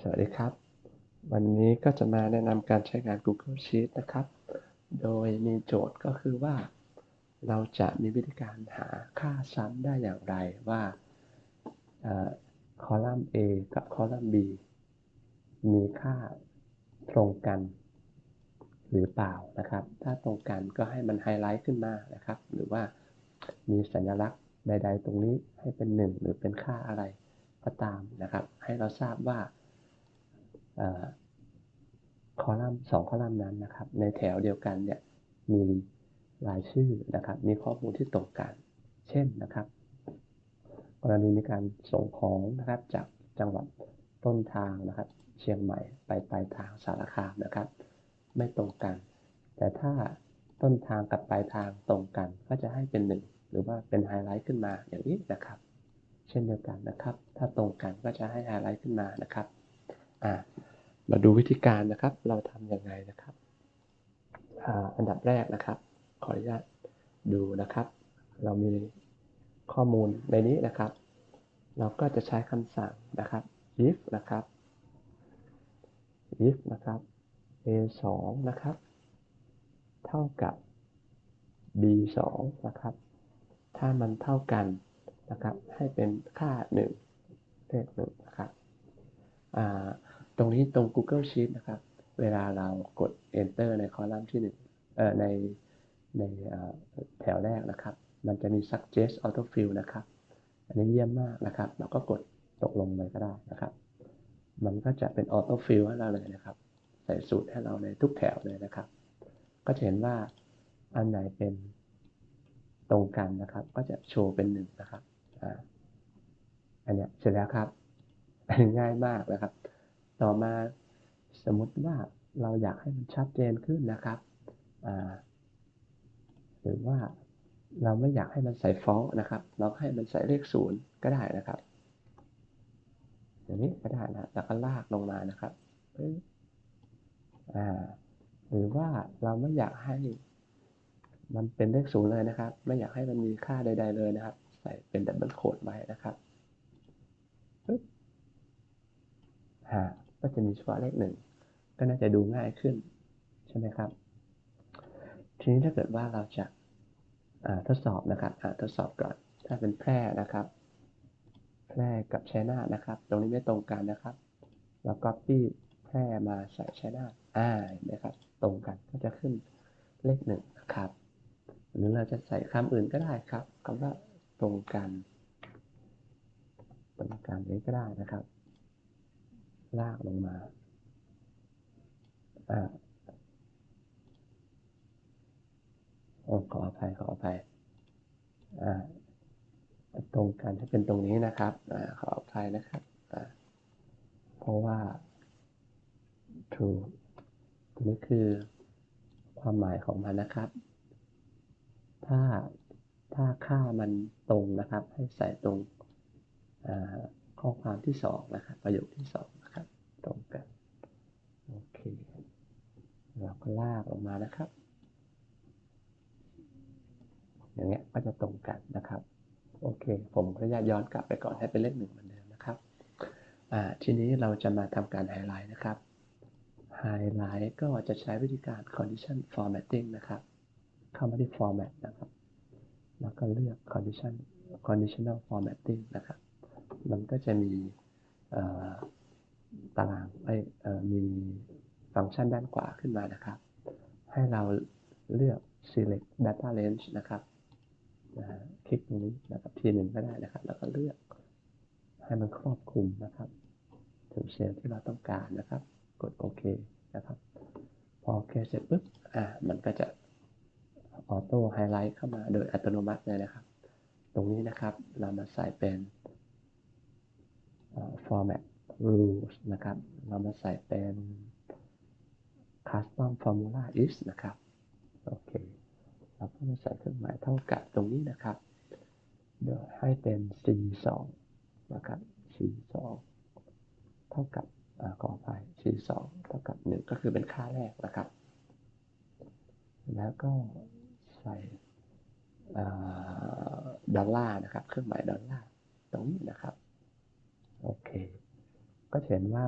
สวัสดีครับ วันนี้ก็จะมาแนะนำการใช้งาน Google Sheet นะครับ โดยมีโจทย์ก็คือว่า เราจะมีวิธีการหาค่าซ้ำได้อย่างไรว่าคอลัมน์ A กับคอลัมน์ B มีค่าตรงกัน หรือเปล่านะครับ ถ้าตรงกันก็ให้มันไฮไลท์ขึ้นมานะครับ หรือว่ามีสัญลักษณ์ใด ๆ ตรงนี้ให้เป็น 1 หรือเป็นค่าอะไรก็ตามนะครับ ให้เราทราบว่า คอลัมน์สองคอลัมน์นั้นนะครับ ในแถวเดียวกันเนี่ยมีรายชื่อนะครับ มีข้อมูลที่ตรงกัน เช่นนะครับ กรณีมีการส่งของนะครับจากจังหวัดต้นทางนะครับ เชียงใหม่ไปปลายทางสารคามนะครับ ไม่ตรงกัน แต่ถ้าต้นทางกับปลายทางตรงกันก็จะให้เป็นหนึ่งหรือว่าเป็นไฮไลท์ขึ้นมาอย่างนี้นะครับ เช่นเดียวกันนะครับ ถ้าตรงกันก็จะให้ไฮไลท์ขึ้นมานะครับอ่า มาดูวิธีการนะครับ เราทำยังไงนะครับอันดับแรกนะครับ ขออนุญาตดูนะครับ เรามีข้อมูลในนี้นะครับ เราก็จะใช้คำสั่งนะครับ if นะครับ if นะครับ a 2นะครับ เท่ากับ b 2นะครับ ถ้ามันเท่ากันนะครับ ให้เป็นค่า 1 เลขหนึ่งนะครับ ตรงนี้ตรง Google Sheet นะครับ เวลาเรากด Enter ในคอลัมน์ที่1เอ่อในในแถวแรกนะครับ มันจะมี suggest autofill นะครับ อันนี้เยี่ยมมากนะครับ เราก็กดตกลงเลยก็ได้นะครับ มันก็จะเป็น autofill ให้เราเลยนะครับ ใส่สูตรให้เราในทุกแถวเลยนะครับ ก็จะเห็นว่าอันไหนเป็นตรงกันนะครับ ก็จะโชว์เป็นหนึ่งนะครับ อันนี้เสร็จแล้วครับง่ายมากนะครับ ต่อมาสมมติว่าเราอยากให้มันชัดเจนขึ้นนะครับหรือว่าเราไม่อยากให้มันใส่ฟอลนะครับ เราให้มันใส่เลขศูนย์ก็ได้นะครับอย่างนี้ก็ได้นะแล้วก็ลากลงมานะครับหรือว่าเราไม่อยากให้มันเป็นเลขศูนย์เลยนะครับ ไม่อยากให้มันมีค่าใด ๆ เลยนะครับ ใส่เป็นดับเบิลโคดไว้นะครับปึ๊บอ่า ก็จะมีเฉพาะเลขหนึ่งก็น่าจะดูง่ายขึ้น ใช่ไหมครับ ทีนี้ถ้าเกิดว่าเราจะทดสอบนะครับทดสอบก่อน ถ้าเป็นแพร่นะครับ แพร่กับชัยนานะครับ ตรงนี้ไม่ตรงกันนะครับ เราก็ปี้แพร่มาใส่ชัยนาอ่าเห็นไหมครับ ตรงกันก็จะขึ้นเลขหนึ่งนะครับ หรือเราจะใส่คำอื่นก็ได้ครับคำว่าตรงกัน ตรงกันนี้ก็ได้นะครับ ลากลงมาอ่าขออภัยขออภัยอ่าตรงกันถ้าเป็นตรงนี้นะครับอ่าขออภัยนะครับอ่าเพราะว่า true นี้คือความหมายของมันนะครับ ถ้าถ้าค่ามันตรงนะครับ ให้ใส่ตรงอ่า ข้อความที่2นะครับประโยคที่2ตรงกันโอเคเราก็ลากออกมานะครับ อย่างเงี้ยก็จะตรงกันนะครับ โอเค ผมขออนุญาตย้อนกลับไปก่อนให้เป็นเลขหนึ่งเหมือนเดิมนะครับอ่าทีนี้เราจะมาทำการไฮไลท์นะครับไฮไลท์ก็จะใช้วิธีการ condition formatting นะครับ เข้ามาที่ format นะครับ แล้วก็เลือก condition conditional formatting นะครับ มันก็จะมีตารางมีฟังก์ชันด้านขวาขึ้นมานะครับ ให้เราเลือก select data range นะครับคลิกตรงนี้นะครับทีหนึ่งก็ได้นะครับ แล้วก็เลือกให้มันครอบคลุมนะครับถึงเซลล์ที่เราต้องการนะครับ กดโอเคนะครับ พอโอเคเสร็จปุ๊บอ่ามันก็จะออโต้ไฮไลท์เข้ามาโดยอัตโนมัติเลยนะครับ ตรงนี้นะครับเรามาใส่เป็น format rules นะครับ เรามาใส่เป็น custom formula is นะครับ โอเค เราก็มาใส่เครื่องหมายเท่ากับตรงนี้นะครับ เดี๋ยวให้เป็น c 2นะครับ c 2เท่ากับขออภัย c 2เท่ากับ 1 ก็คือเป็นค่าแรกนะครับ แล้วก็ใส่ดอลลาร์นะครับ เครื่องหมายดอลลาร์ตรงนี้นะครับ โอเค ก็เห็นว่า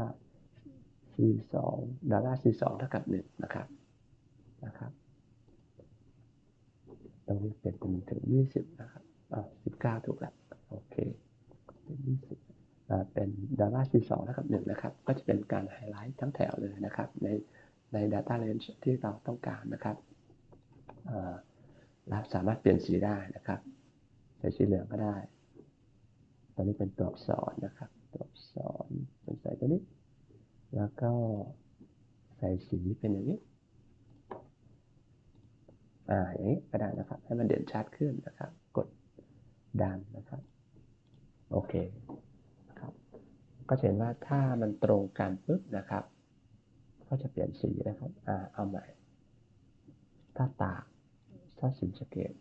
c 2 ดอลลาร์ c 2 เท่ากับ1นะครับนะครับตรงนี้เป็นถึง 20 นะครับอ่า19 ถูกแล้วโอเคเป็น20อ่าเป็นดอลลาร์ c 2 เท่ากับ1นะครับ ก็จะเป็นการไฮไลท์ทั้งแถวเลยนะครับ ในใน data range ที่เราต้องการนะครับอ่าและสามารถเปลี่ยนสีได้นะครับใส่สีเหลืองก็ได้ ตอนนี้เป็นตัวอักษรนะครับ ตัวอักษรเป็นใส่ตัวนี้ แล้วก็ใส่สีเป็นอย่างนี้อ่าอย่างนี้ก็ได้นะครับ ให้มันเด่นชัดขึ้นนะครับ กดดันนะครับ โอเคนะครับก็เห็นว่าถ้ามันตรงกันปุ๊บนะครับ ก็จะเปลี่ยนสีนะครับอ่าเอาใหม่ถ้าตากถ้าสีสเกต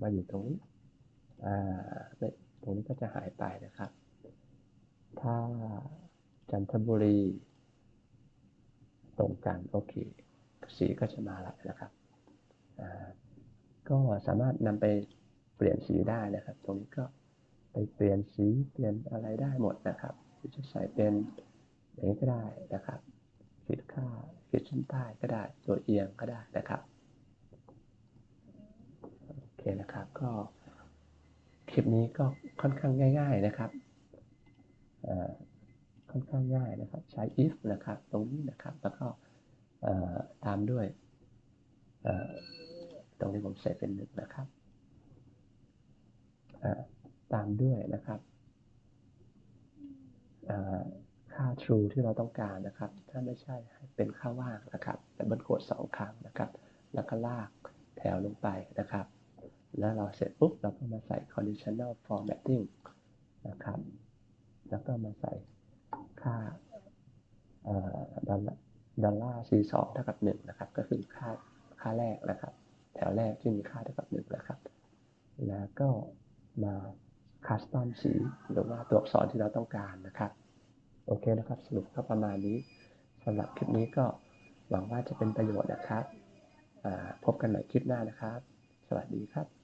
มาอยู่ตรงนี้อ่าตรงนี้ก็จะหายไปนะครับ ถ้าจันทบุรี ตรงกันโอเค สีก็จะมาแล้วนะครับ ก็สามารถนำไปเปลี่ยนสีได้นะครับ ตรงนี้ก็ไปเปลี่ยนสีเปลี่ยนอะไรได้หมดนะครับจะใส่เป็นอย่างนี้ก็ได้นะครับขีดค่าขีดเส้นใต้ก็ได้ตัวเอียงก็ได้นะครับโอเคนะครับก็คลิปนี้ก็ค่อนข้างง่าย ๆนะครับ ค่อนข้างง่ายนะครับ ใช้ if นะครับ ตรงนี้นะครับ แล้วก็ตามด้วย ตรงนี้ผมใส่เป็นหนึ่งนะครับ ตามด้วยนะครับค่า true ที่เราต้องการนะครับ ถ้าไม่ใช่ให้เป็นค่าว่างนะครับแต่บนโกดสองครั้งนะครับ แล้วก็ลากแถวลงไปนะครับ แล้วเราเสร็จปุ๊บเราก็มาใส่ conditional formatting นะครับ แล้วก็มาใส่ค่าดอลลาร์ดอลลาร์ C2 เท่ากับ1นะครับ ก็คือค่าค่าแรกนะครับ แถวแรกที่มีค่าเท่ากับ1นะครับ แล้วก็มาคัสตอมสีหรือว่าตัวอักษรที่เราต้องการนะครับ โอเคนะครับ สรุปก็ประมาณนี้สำหรับคลิปนี้ก็หวังว่าจะเป็นประโยชน์นะครับพบกันใหม่คลิปหน้านะครับ สวัสดีครับ